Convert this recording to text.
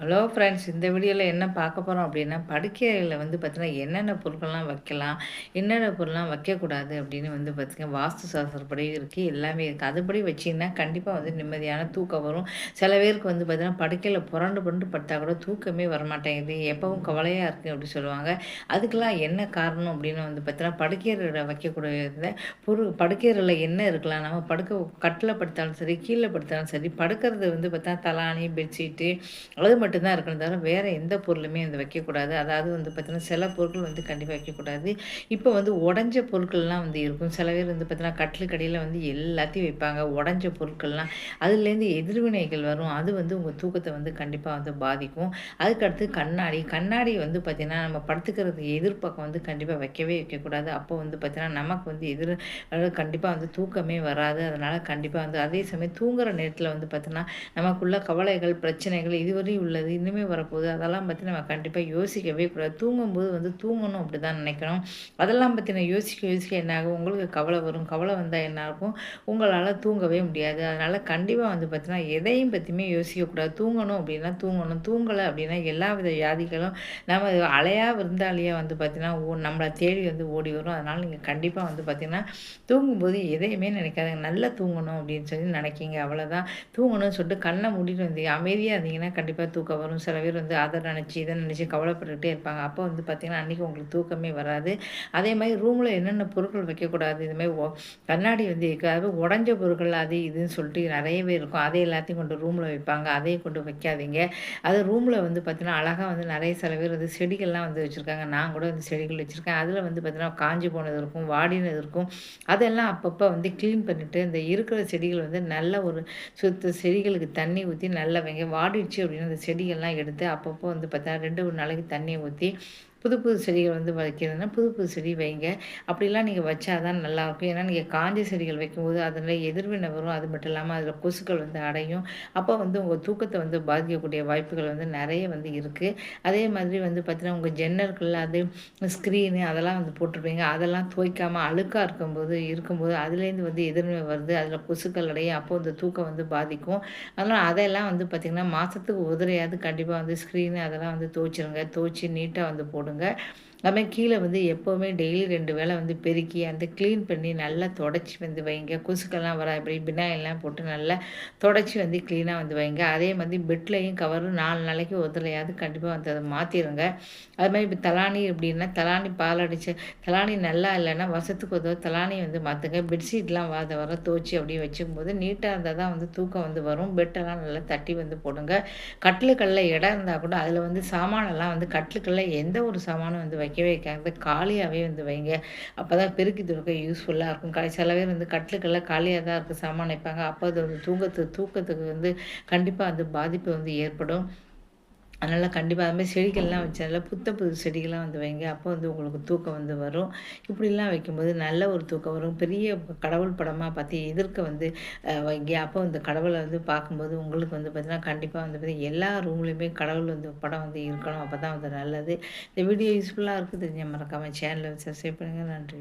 Hello friends இந்த வீடியோவில் என்ன பார்க்க போகிறோம் அப்படின்னா படுக்கையில் வந்து பார்த்திங்கன்னா என்னென்ன பொருட்கள்லாம் வைக்கலாம் என்னென்ன பொருள்லாம் வைக்கக்கூடாது அப்படின்னு வந்து பார்த்திங்கன்னா வாஸ்து சாஸ்திரப்படி இருக்குது எல்லாமே இருக்குது அதுபடி வச்சிங்கன்னா கண்டிப்பாக வந்து நிம்மதியான தூக்கம் வரும். சில பேருக்கு வந்து பார்த்திங்கன்னா படுக்கையில் புரண்டு புரண்டு படுத்தா கூட தூக்கமே வரமாட்டேங்குது. எப்பவும் கவலையாக இருக்குது அப்படி சொல்லுவாங்க. அதுக்கெல்லாம் என்ன காரணம் அப்படின்னு வந்து பார்த்தீங்கன்னா படுக்கையில் வைக்கக்கூடிய பொருள் படுக்கையில் என்ன இருக்கலாம் நம்ம படுக்க கட்டில் படுத்தாலும் சரி கீழே படுத்தாலும் சரி படுக்கிறது வந்து பார்த்தா தலானி பெட்ஷீட்டு அது மட்டும்தான் இருக்கணும். தவிர வேறு எந்த பொருளுமே வந்து வைக்கக்கூடாது. அதாவது வந்து பார்த்திங்கன்னா சில பொருட்கள் வந்து கண்டிப்பாக வைக்கக்கூடாது. இப்போ வந்து உடஞ்ச பொருட்கள்லாம் வந்து இருக்கும். சில பேர் வந்து பார்த்திங்கன்னா கட்டில் கடையில் வந்து எல்லாத்தையும் வைப்பாங்க. உடஞ்ச பொருட்கள்லாம் அதுலேருந்து எதிர்வினைகள் வரும். அது வந்து உங்கள் தூக்கத்தை வந்து கண்டிப்பாக வந்து பாதிக்கும். அதுக்கடுத்து கண்ணாடி. கண்ணாடி வந்து பார்த்திங்கன்னா நம்ம படுத்துக்கிறது எதிர்ப்பக்கம் வந்து கண்டிப்பாக வைக்கவே வைக்கக்கூடாது. அப்போ வந்து பார்த்திங்கன்னா நமக்கு வந்து எதிர் கண்டிப்பாக வந்து தூக்கமே வராது. அதனால் கண்டிப்பாக வந்து அதே சமயம் தூங்குற நேரத்தில் வந்து பார்த்திங்கன்னா நமக்குள்ள கவலைகள் பிரச்சனைகள் இதுவரையும் உள்ள உள்ளது இன்னுமே வரப்போகுது அதெல்லாம் பற்றி நம்ம கண்டிப்பாக யோசிக்கவே கூடாது. தூங்கும்போது வந்து தூங்கணும் அப்படி தான் நினைக்கணும். அதெல்லாம் பற்றி நான் யோசிக்க யோசிக்க என்ன ஆகும்? உங்களுக்கு கவலை வரும். கவலை வந்தால் என்ன இருக்கும் உங்களால் தூங்கவே முடியாது. அதனால் கண்டிப்பாக வந்து பார்த்தீங்கன்னா எதையும் பற்றியுமே யோசிக்கக்கூடாது தூங்கணும் அப்படின்னா தூங்கணும். தூங்கலை அப்படின்னா எல்லா வித வியாதிகளும் நம்ம அலையாக விருந்தாளியாக வந்து பார்த்திங்கன்னா ஓ நம்மளை தேடி வந்து ஓடி வரும். அதனால் நீங்கள் கண்டிப்பாக வந்து பார்த்திங்கன்னா தூங்கும்போது எதையுமே நினைக்காதுங்க. நல்லா தூங்கணும் அப்படின்னு சொல்லி நினைக்கிங்க. அவ்வளோதான் தூங்கணும்னு சொல்லிட்டு கண்ணை மூடிட்டு வந்தீங்க அமைதியாக இருந்தீங்கன்னா கண்டிப்பாக தூக்கம் தூக்கம் வரும். சில பேர் வந்து அதை நினச்சி இதை நினச்சி கவலைப்பட்டுக்கிட்டே இருப்பாங்க. அப்போ வந்து பார்த்திங்கன்னா அன்றைக்கி உங்களுக்கு தூக்கமே வராது. அதே மாதிரி ரூமில் என்னென்ன பொருட்கள் வைக்கக்கூடாது? இதுமாதிரி கண்ணாடி வந்து இருக்காது உடஞ்ச பொருட்கள் அது இதுன்னு சொல்லிட்டு நிறையவே இருக்கும். அதை எல்லாத்தையும் கொண்டு ரூமில் வைப்பாங்க. அதையும் கொண்டு வைக்காதீங்க. அது ரூமில் வந்து பார்த்திங்கன்னா அழகாக வந்து நிறைய சில பேர் வந்து செடிகள்லாம் வந்து வச்சுருக்காங்க. நான் கூட வந்து செடிகள் வச்சுருக்கேன். அதில் வந்து பார்த்திங்கன்னா காஞ்சி போனது இருக்கும் வாடினது இருக்கும். அதெல்லாம் அப்பப்போ வந்து க்ளீன் பண்ணிவிட்டு இந்த இருக்கிற செடிகள் வந்து நல்ல ஒரு சுத்த செடிகளுக்கு தண்ணி ஊற்றி நல்லா வைங்க வாடிடுச்சு அப்படின்னு அந்த செடி செடியெல்லாம் எடுத்து அப்பப்போ வந்து பார்த்தா ரெண்டு மூணு நாளைக்கு தண்ணியை ஊற்றி புது புது செடிகள் வந்து வைக்கிறதுனா புது புது செடி வைங்க. அப்படிலாம் நீங்கள் வச்சா தான் நல்லாயிருக்கும். ஏன்னா நீங்கள் காஞ்ச செடிகள் வைக்கும்போது அதில் எதிர்வினை வரும். அது மட்டும் இல்லாமல் அதில் கொசுக்கள் வந்து அடையும். அப்போ வந்து உங்கள் தூக்கத்தை வந்து பாதிக்கக்கூடிய வாய்ப்புகள் வந்து நிறைய வந்து இருக்குது அதே மாதிரி வந்து பார்த்தீங்கன்னா உங்கள் ஜன்னல்கள் அது ஸ்க்ரீனு அதெல்லாம் வந்து போட்டிருப்பீங்க. அதெல்லாம் துவைக்காமல் அழுக்காக இருக்கும்போது இருக்கும்போது அதுலேருந்து வந்து எதிர்வினை வருது. அதில் கொசுக்கள் அடையும். அப்போ அந்த தூக்கம் வந்து பாதிக்கும். அதனால் அதெல்லாம் வந்து பார்த்திங்கன்னா மாதத்துக்கு உதிரையாவது கண்டிப்பாக வந்து ஸ்க்ரீனு அதெல்லாம் வந்து துவைச்சிருங்க. துவைச்சி நீட்டாக வந்து போட்டு போடுங்க. பண்ணுங்கள் கீழே வந்து எப்போவுமே டெய்லி ரெண்டு வேளை வந்து பெருக்கி அந்த க்ளீன் பண்ணி நல்லா தொடச்சி வந்து வைங்க. கொசுக்கெல்லாம் வர இப்படி பினாயெல்லாம் போட்டு நல்லா தொடச்சி வந்து க்ளீனாக வந்து வைங்க. அதே மாதிரி பெட்லையும் கவரும் நாலு நாளைக்கு ஒருத்தலையாவது கண்டிப்பாக வந்து அதை மாற்றிடுங்க அது மாதிரி இப்போ தலானி அப்படின்னா தலானி பால் அடித்து தலானி நல்லா இல்லைன்னா வருஷத்துக்கு ஒரு தலானி வந்து மாற்றுங்க பெட்ஷீட்லாம் வாத வர துவச்சி அப்படியே வச்சுக்கும்போது நீட்டாக இருந்தால் தான் வந்து தூக்கம் வந்து வரும். பெட்டெல்லாம் நல்லா தட்டி வந்து போடுங்க. கட்டிலுக்கல்ல இடம் இருந்தால் கூட அதில் வந்து சாமானெல்லாம் வந்து கட்டிலுக்கல்ல எந்த ஒரு சாமானும் வந்து வைக்கவே வைக்காது காலியாகவே வந்து வைங்க. அப்போ தான் பெருக்கி துடுக்க யூஸ்ஃபுல்லாக இருக்கும். கடை சில பேர் வந்து கட்டிலுக்கெல்லாம் காலியாக தான் இருக்குது சாமான் வைப்பாங்க அப்போ அது வந்து தூக்கத்துக்கு தூக்கத்துக்கு வந்து கண்டிப்பாக வந்து பாதிப்பு வந்து ஏற்படும். அதனால் கண்டிப்பாக அதுமாதிரி செடிகள்லாம் வச்சதில் புத்த புது செடிகள்லாம் வந்து வைங்க. அப்போ வந்து உங்களுக்கு தூக்கம் வந்து வரும். இப்படிலாம் வைக்கும்போது நல்ல ஒரு தூக்கம் வரும். பெரிய கடவுள் படமாக பார்த்து எதிர்க்க வந்து வைங்க. அப்போ அந்த கடவுளை வந்து பார்க்கும்போது உங்களுக்கு வந்து பார்த்திங்கன்னா கண்டிப்பாக வந்து பார்த்திங்கன்னா எல்லா ரூம்லேயுமே கடவுள் வந்து படம் வந்து இருக்கணும். அப்போ தான் வந்து நல்லது. இந்த வீடியோ யூஸ்ஃபுல்லாக இருக்குது. தெரிஞ்ச மறக்காமல் சேனலை சப்ஸ்கிரைப் பண்ணுங்கள் நன்றி